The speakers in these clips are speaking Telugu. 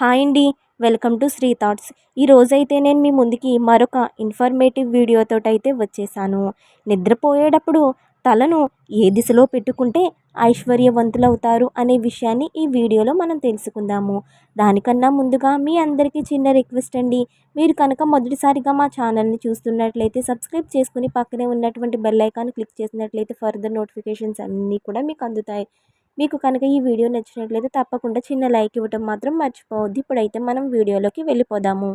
హాయ్ అండి వెల్కమ్ టు శ్రీ థాట్స్. ఈరోజైతే నేను మీ ముందుకి మరొక ఇన్ఫర్మేటివ్ వీడియోతో అయితే వచ్చేసాను. నిద్రపోయేటప్పుడు తలను ఏ దిశలో పెట్టుకుంటే ఐశ్వర్యవంతులవుతారు అనే విషయాన్ని ఈ వీడియోలో మనం తెలుసుకుందాము. దానికన్నా ముందుగా మీ అందరికీ చిన్న రిక్వెస్ట్ అండి. మీరు కనుక మొదటిసారిగా మా ఛానల్ని చూస్తున్నట్లయితే సబ్స్క్రైబ్ చేసుకుని పక్కనే ఉన్నటువంటి బెల్ ఐకాన్ క్లిక్ చేసినట్లయితే ఫర్దర్ నోటిఫికేషన్స్ అన్నీ కూడా మీకు అందుతాయి. మీకు కనుక ఈ వీడియో నచ్చినట్లయితే తప్పకుండా చిన్న లైక్ ఇవ్వటం మాత్రం మర్చిపోవద్దు. ఇప్పుడైతే మనం వీడియోలోకి వెళ్ళిపోదాము.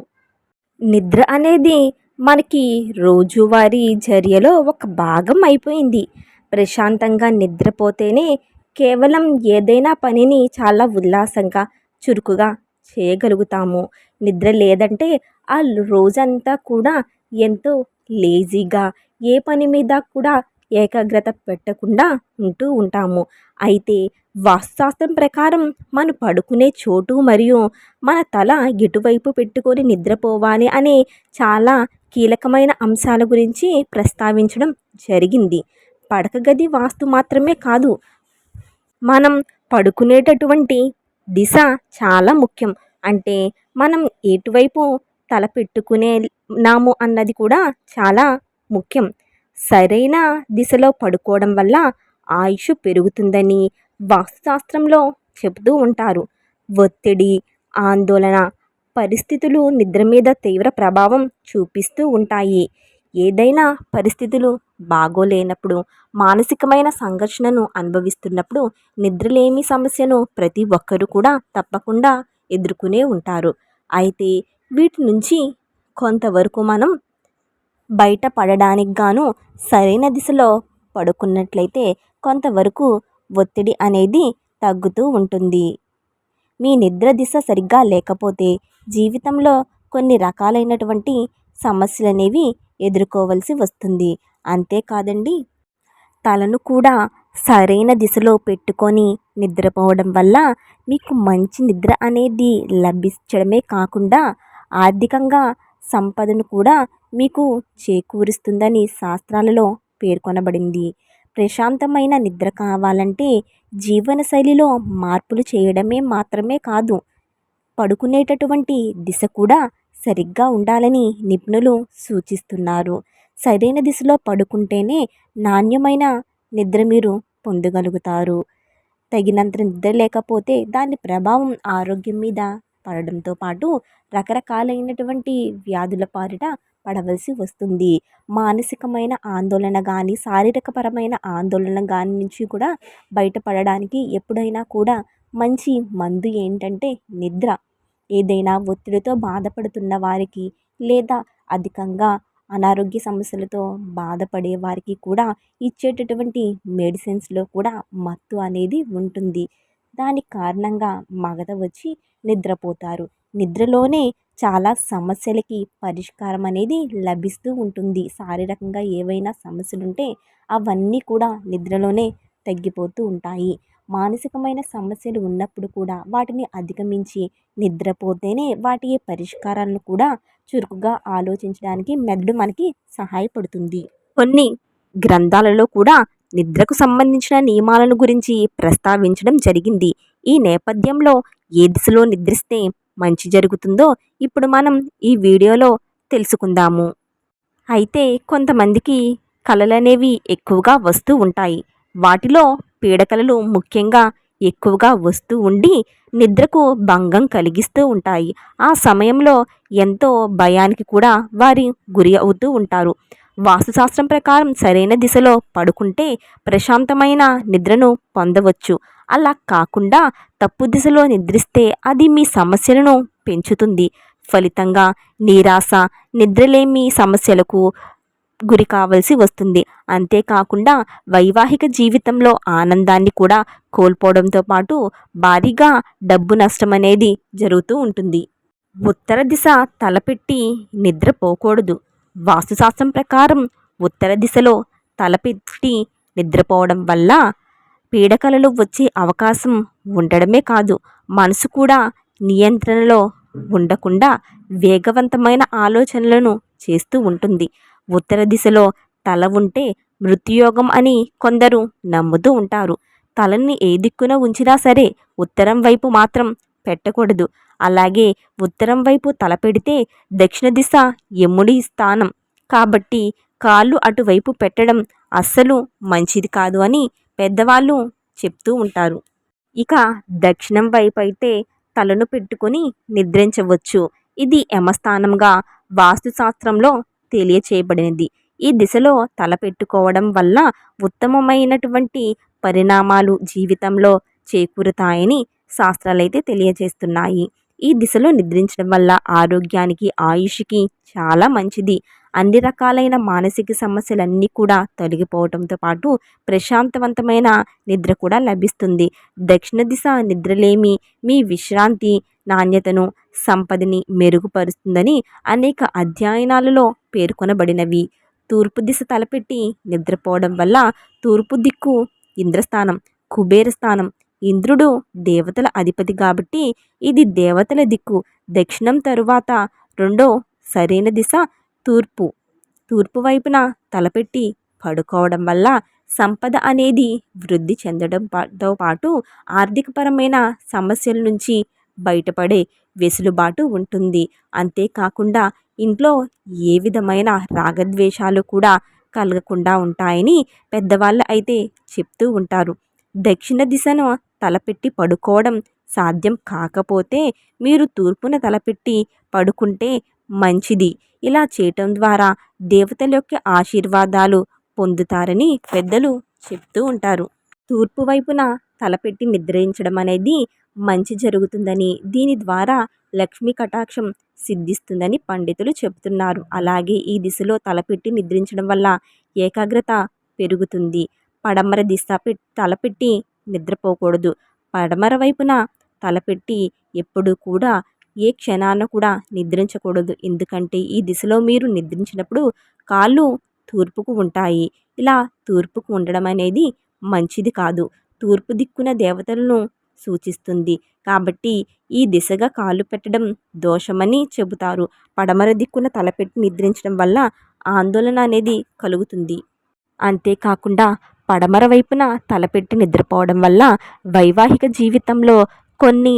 నిద్ర అనేది మనకి రోజువారీ చర్యలో ఒక భాగం అయిపోయింది. ప్రశాంతంగా నిద్రపోతేనే కేవలం ఏదైనా పనిని చాలా ఉల్లాసంగా చురుకుగా చేయగలుగుతాము. నిద్ర లేదంటే ఆ రోజంతా కూడా ఎంతో లేజీగా ఏ పని మీద కూడా ఏకాగ్రత పెట్టకుండా ఉంటూ ఉంటాము. అయితే వాస్తుశాస్త్రం ప్రకారం మనం పడుకునే చోటు మరియు మన తల ఎటువైపు పెట్టుకొని నిద్రపోవాలి అనే చాలా కీలకమైన అంశాల గురించి ప్రస్తావించడం జరిగింది. పడక గది వాస్తు మాత్రమే కాదు మనం పడుకునేటటువంటి దిశ చాలా ముఖ్యం. అంటే మనం ఎటువైపు తల పెట్టుకునే నాము అన్నది కూడా చాలా ముఖ్యం. సరైన దిశలో పడుకోవడం వల్ల ఆయుష్ పెరుగుతుందని వాస్తుశాస్త్రంలో చెబుతూ ఉంటారు. ఒత్తిడి ఆందోళన పరిస్థితులు నిద్ర మీద తీవ్ర ప్రభావం చూపిస్తూ ఉంటాయి. ఏదైనా పరిస్థితులు బాగోలేనప్పుడు మానసికమైన సంఘర్షణను అనుభవిస్తున్నప్పుడు నిద్రలేమి సమస్యను ప్రతి ఒక్కరూ కూడా తప్పకుండా ఎదుర్కొనే ఉంటారు. అయితే వీటి నుంచి కొంతవరకు మనం బయటపడడానికి గాను సరైన దిశలో పడుకున్నట్లయితే కొంతవరకు ఒత్తిడి అనేది తగ్గుతూ ఉంటుంది. మీ నిద్ర దిశ సరిగ్గా లేకపోతే జీవితంలో కొన్ని రకాలైనటువంటి సమస్యలు అనేవి ఎదుర్కోవలసి వస్తుంది. అంతేకాదండి తలను కూడా సరైన దిశలో పెట్టుకొని నిద్రపోవడం వల్ల మీకు మంచి నిద్ర అనేది లభించడమే కాకుండా ఆర్థికంగా సంపదను కూడా మీకు చేకూరుస్తుందని శాస్త్రాలలో పేర్కొనబడింది. ప్రశాంతమైన నిద్ర కావాలంటే జీవనశైలిలో మార్పులు చేయడమే మాత్రమే కాదు పడుకునేటటువంటి దిశ కూడా సరిగ్గా ఉండాలని నిపుణులు సూచిస్తున్నారు. సరైన దిశలో పడుకుంటేనే నాణ్యమైన నిద్ర మీరు పొందగలుగుతారు. తగినంత నిద్ర లేకపోతే దాని ప్రభావం ఆరోగ్యం మీద పడడంతో పాటు రకరకాలైనటువంటి వ్యాధుల పాలిట పడవలసి వస్తుంది. మానసికమైన ఆందోళన కానీ శారీరకపరమైన ఆందోళన కానీ నుంచి కూడా బయటపడడానికి ఎప్పుడైనా కూడా మంచి మందు ఏంటంటే నిద్ర. ఏదైనా ఒత్తిడితో బాధపడుతున్న వారికి లేదా అధికంగా అనారోగ్య సమస్యలతో బాధపడే వారికి కూడా ఇచ్చేటటువంటి మెడిసిన్స్లో కూడా మత్తు అనేది ఉంటుంది. దాని కారణంగా మగత వచ్చి నిద్రపోతారు. నిద్రలోనే చాలా సమస్యలకి పరిష్కారం అనేది లభిస్తూ ఉంటుంది. శారీరకంగా ఏవైనా సమస్యలు ఉంటే అవన్నీ కూడా నిద్రలోనే తగ్గిపోతూ ఉంటాయి. మానసికమైన సమస్యలు ఉన్నప్పుడు కూడా వాటిని అధిగమించి నిద్రపోతేనే వాటి పరిష్కారాలను కూడా చురుకుగా ఆలోచించడానికి మెదడు మనకి సహాయపడుతుంది. కొన్ని గ్రంథాలలో కూడా నిద్రకు సంబంధించిన నియమాలను గురించి ప్రస్తావించడం జరిగింది. ఈ నేపథ్యంలో ఏ దిశలో నిద్రిస్తే మంచి జరుగుతుందో ఇప్పుడు మనం ఈ వీడియోలో తెలుసుకుందాము. అయితే కొంతమందికి కళలు అనేవి ఎక్కువగా వస్తూ ఉంటాయి. వాటిలో పీడకలలు ముఖ్యంగా ఎక్కువగా వస్తూ ఉండి నిద్రకు భంగం కలిగిస్తూ ఉంటాయి. ఆ సమయంలో ఎంతో భయానికి కూడా వారి గురి అవుతూ ఉంటారు. వాస్తుశాస్త్రం ప్రకారం సరైన దిశలో పడుకుంటే ప్రశాంతమైన నిద్రను పొందవచ్చు. అలా కాకుండా తప్పు దిశలో నిద్రిస్తే అది మీ సమస్యలను పెంచుతుంది. ఫలితంగా నీరాశ నిద్రలేమి సమస్యలకు గురి కావలసి వస్తుంది. అంతేకాకుండా వైవాహిక జీవితంలో ఆనందాన్ని కూడా కోల్పోవడంతో పాటు భారీగా డబ్బు నష్టం అనేది జరుగుతూ ఉంటుంది. ఉత్తర దిశ తలపెట్టి నిద్రపోకూడదు. వాస్తుశాస్త్రం ప్రకారం ఉత్తర దిశలో తలపెట్టి నిద్రపోవడం వల్ల పీడకలలు వచ్చే అవకాశం ఉండడమే కాదు మనసు కూడా నియంత్రణలో ఉండకుండా వేగవంతమైన ఆలోచనలను చేస్తూ ఉంటుంది. ఉత్తర దిశలో తల ఉంటే మృత్యుయోగం అని కొందరు నమ్ముతూ ఉంటారు. తలని ఏ దిక్కున ఉంచినా సరే ఉత్తరం వైపు మాత్రం పెట్టకూడదు. అలాగే ఉత్తరం వైపు తల పెడితే దక్షిణ దిశ యముడి స్థానం. కాబట్టి కాళ్ళు అటువైపు పెట్టడం అస్సలు మంచిది కాదు అని పెద్దవాళ్ళు చెప్తూ ఉంటారు. ఇక దక్షిణం వైపు అయితే తలను పెట్టుకొని నిద్రించవచ్చు. ఇది యమస్థానంగా వాస్తుశాస్త్రంలో తెలియచేయబడినది. ఈ దిశలో తల పెట్టుకోవడం వల్ల ఉత్తమమైనటువంటి పరిణామాలు జీవితంలో చేకూరుతాయని శాస్త్రాలైతే తెలియజేస్తున్నాయి. ఈ దిశలో నిద్రించడం వల్ల ఆరోగ్యానికి ఆయుష్కి చాలా మంచిది. అన్ని రకాలైన మానసిక సమస్యలన్నీ కూడా తొలగిపోవడంతో పాటు ప్రశాంతవంతమైన నిద్ర కూడా లభిస్తుంది. దక్షిణ దిశ నిద్రలేమి మీ విశ్రాంతి నాణ్యతను సంపదని మెరుగుపరుస్తుందని అనేక అధ్యయనాలలో పేర్కొనబడినవి. తూర్పు దిశ తలపెట్టి నిద్రపోవడం వల్ల తూర్పు దిక్కు ఇంద్రస్థానం కుబేర స్థానం ఇంద్రుడు దేవతల అధిపతి కాబట్టి ఇది దేవతల దిక్కు. దక్షిణం తరువాత రెండో సరైన దిశ తూర్పు. తూర్పు వైపున తలపెట్టి పడుకోవడం వల్ల సంపద అనేది వృద్ధి చెందడంతో పాటు ఆర్థికపరమైన సమస్యల నుంచి బయటపడే వెసులుబాటు ఉంటుంది. అంతేకాకుండా ఇంట్లో ఏ విధమైన రాగద్వేషాలు కూడా కలగకుండా ఉంటాయని పెద్దవాళ్ళు అయితే చెప్తూ ఉంటారు. దక్షిణ దిశను తలపెట్టి పడుకోవడం సాధ్యం కాకపోతే మీరు తూర్పున తలపెట్టి పడుకుంటే మంచిది. ఇలా చేయటం ద్వారా దేవతల యొక్క ఆశీర్వాదాలు పొందుతారని పెద్దలు చెప్తూ ఉంటారు. తూర్పు వైపున తలపెట్టి నిద్రించడం అనేది మంచి జరుగుతుందని దీని ద్వారా లక్ష్మీ కటాక్షం సిద్ధిస్తుందని పండితులు చెబుతున్నారు. అలాగే ఈ దిశలో తలపెట్టి నిద్రించడం వల్ల ఏకాగ్రత పెరుగుతుంది. పడమర దిశ తలపెట్టి నిద్రపోకూడదు. పడమర వైపున తలపెట్టి ఎప్పుడు కూడా ఏ క్షణాన కూడా నిద్రించకూడదు. ఎందుకంటే ఈ దిశలో మీరు నిద్రించినప్పుడు కాళ్ళు తూర్పుకు ఉంటాయి. ఇలా తూర్పుకు ఉండడం అనేది మంచిది కాదు. తూర్పు దిక్కున దేవతలను సూచిస్తుంది. కాబట్టి ఈ దిశగా కాళ్ళు పెట్టడం దోషమని చెబుతారు. పడమర దిక్కున తలపెట్టి నిద్రించడం వల్ల ఆందోళన అనేది కలుగుతుంది. అంతేకాకుండా పడమర వైపున తలపెట్టి నిద్రపోవడం వల్ల వైవాహిక జీవితంలో కొన్ని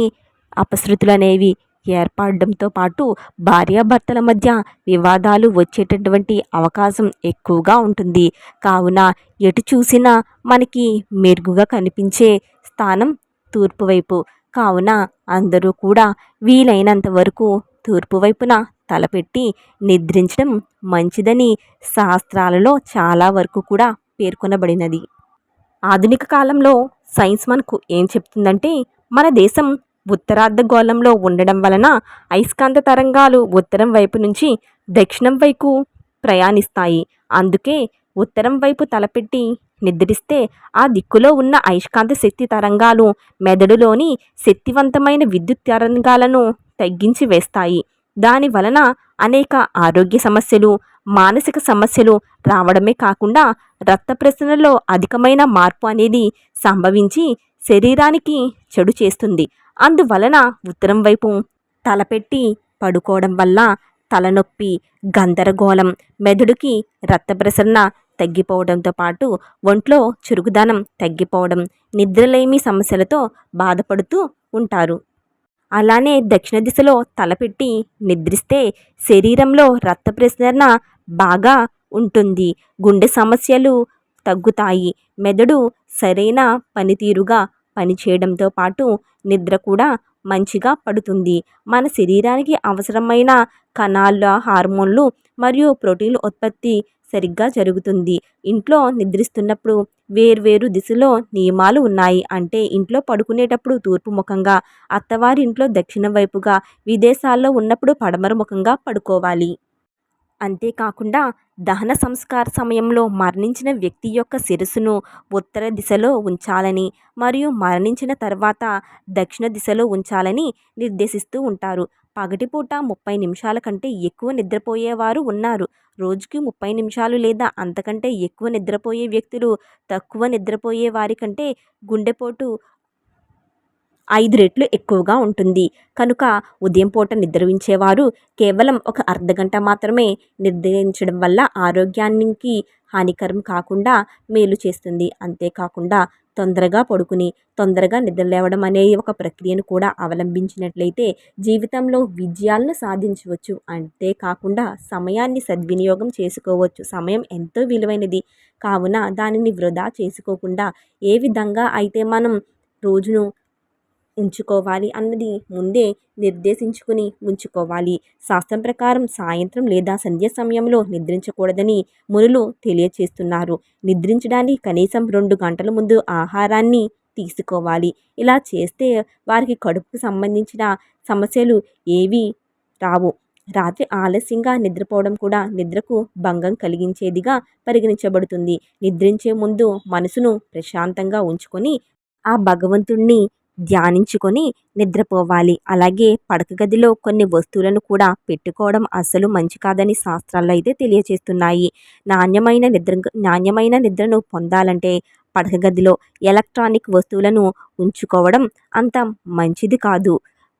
అపశృతులు అనేవి ఏర్పడడంతో పాటు భార్యాభర్తల మధ్య వివాదాలు వచ్చేటటువంటి అవకాశం ఎక్కువగా ఉంటుంది. కావున ఎటు చూసినా మనకి మెరుగుగా కనిపించే స్థానం తూర్పు వైపు. కావున అందరూ కూడా వీలైనంత వరకు తూర్పు వైపున తలపెట్టి నిద్రించడం మంచిదని శాస్త్రాలలో చాలా వరకు కూడా పేర్కొనబడినది. ఆధునిక కాలంలో సైన్స్ మనకు ఏం చెప్తుందంటే మన దేశం ఉత్తరార్ధగోళంలో ఉండడం వలన అయస్కాంత తరంగాలు ఉత్తరం వైపు నుంచి దక్షిణం వైపు ప్రయాణిస్తాయి. అందుకే ఉత్తరం వైపు తలపెట్టి నిద్రిస్తే ఆ దిక్కులో ఉన్న అయస్కాంత శక్తి తరంగాలు మెదడులోని శక్తివంతమైన విద్యుత్ తరంగాలను తగ్గించి వేస్తాయి. దాని వలన అనేక ఆరోగ్య సమస్యలు మానసిక సమస్యలు రావడమే కాకుండా రక్త ప్రసరణలో అధికమైన మార్పు అనేది సంభవించి శరీరానికి చెడు చేస్తుంది. అందువలన ఉత్తరం వైపు తలపెట్టి పడుకోవడం వల్ల తలనొప్పి గందరగోళం మెదడుకి రక్త ప్రసరణ తగ్గిపోవడంతో పాటు ఒంట్లో చురుకుదనం తగ్గిపోవడం నిద్రలేమి సమస్యలతో బాధపడుతూ ఉంటారు. అలానే దక్షిణ దిశలో తలపెట్టి నిద్రిస్తే శరీరంలో రక్త ప్రసరణ బాగా ఉంటుంది. గుండె సమస్యలు తగ్గుతాయి. మెదడు సరైన పనితీరుగా పనిచేయడంతో పాటు నిద్ర కూడా మంచిగా పడుతుంది. మన శరీరానికి అవసరమైన కణాల హార్మోన్లు మరియు ప్రోటీన్లు ఉత్పత్తి సరిగ్గా జరుగుతుంది. ఇంట్లో నిద్రిస్తున్నప్పుడు వేర్వేరు దిశలో నియమాలు ఉన్నాయి అంటే ఇంట్లో పడుకునేటప్పుడు తూర్పు ముఖంగా అత్తవారి ఇంట్లో దక్షిణ వైపుగా విదేశాల్లో ఉన్నప్పుడు పడమర ముఖంగా పడుకోవాలి. అంతేకాకుండా దహన సంస్కార సమయంలో మరణించిన వ్యక్తి యొక్క శిరస్సును ఉత్తర దిశలో ఉంచాలని మరియు మరణించిన తర్వాత దక్షిణ దిశలో ఉంచాలని నిర్దేశిస్తూ ఉంటారు. పగటిపూట ముప్పై నిమిషాల కంటే ఎక్కువ నిద్రపోయేవారు ఉన్నారు. రోజుకి ముప్పై నిమిషాలు లేదా అంతకంటే ఎక్కువ నిద్రపోయే వ్యక్తులు తక్కువ నిద్రపోయే వారి కంటే గుండెపోటు ఐదు రెట్లు ఎక్కువగా ఉంటుంది. కనుక ఉదయం పూట నిద్రించేవారు కేవలం ఒక అర్ధగంట మాత్రమే నిద్రించడం వల్ల ఆరోగ్యానికి హానికరం కాకుండా మేలు చేస్తుంది. అంతేకాకుండా తొందరగా పడుకుని తొందరగా నిద్రలేవడం అనే ఒక ప్రక్రియను కూడా అవలంబించినట్లయితే జీవితంలో విజయాలను సాధించవచ్చు. అంతేకాకుండా సమయాన్ని సద్వినియోగం చేసుకోవచ్చు. సమయం ఎంతో విలువైనది. కావున దానిని వృధా చేసుకోకుండా ఏ విధంగా అయితే మనం రోజును ఉంచుకోవాలి అన్నది ముందే నిర్దేశించుకుని ఉంచుకోవాలి. శాస్త్రం ప్రకారం సాయంత్రం లేదా సంధ్య సమయంలో నిద్రించకూడదని మునులు తెలియచేస్తున్నారు. నిద్రించడానికి కనీసం రెండు గంటల ముందు ఆహారాన్ని తీసుకోవాలి. ఇలా చేస్తే వారికి కడుపుకు సంబంధించిన సమస్యలు ఏవి రావు. రాత్రి ఆలస్యంగా నిద్రపోవడం కూడా నిద్రకు భంగం కలిగించేదిగా పరిగణించబడుతుంది. నిద్రించే ముందు మనసును ప్రశాంతంగా ఉంచుకొని ఆ భగవంతుణ్ణి ధ్యానించుకొని నిద్రపోవాలి. అలాగే పడక గదిలో కొన్ని వస్తువులను కూడా పెట్టుకోవడం అసలు మంచి కాదని శాస్త్రాల్లో అయితే తెలియచేస్తున్నాయి. నాణ్యమైన నిద్ర నాణ్యమైన నిద్రను పొందాలంటే పడక గదిలో ఎలక్ట్రానిక్ వస్తువులను ఉంచుకోవడం అంత మంచిది కాదు.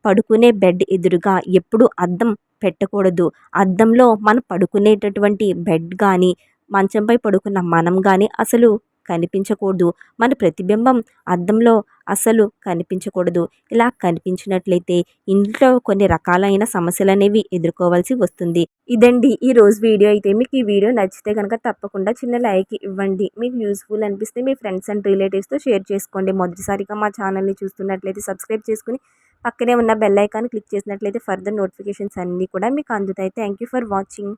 పడుకునే బెడ్ ఎదురుగా ఎప్పుడు అద్దం పెట్టకూడదు. అద్దంలో మనం పడుకునేటటువంటి బెడ్ కానీ మంచంపై పడుకున్న మనం కానీ అసలు కనిపించకూడదు. మన ప్రతిబింబం అద్దంలో అసలు కనిపించకూడదు. ఇలా కనిపించినట్లయితే ఇంట్లో కొన్ని రకాలైన సమస్యలు అనేవి ఎదుర్కోవాల్సి వస్తుంది. ఇదండి ఈ రోజు వీడియో. అయితే మీకు ఈ వీడియో నచ్చితే కనుక తప్పకుండా చిన్న లైక్ ఇవ్వండి. మీకు యూస్ఫుల్ అనిపిస్తే మీ ఫ్రెండ్స్ అండ్ రిలేటివ్స్తో షేర్ చేసుకోండి. మొదటిసారిగా మా ఛానల్ని చూస్తున్నట్లయితే సబ్స్క్రైబ్ చేసుకుని పక్కనే ఉన్న బెల్ ఐకాన్ క్లిక్ చేసినట్లయితే ఫర్దర్ నోటిఫికేషన్స్ అన్నీ కూడా మీకు అందుతాయి. Thank you for watching.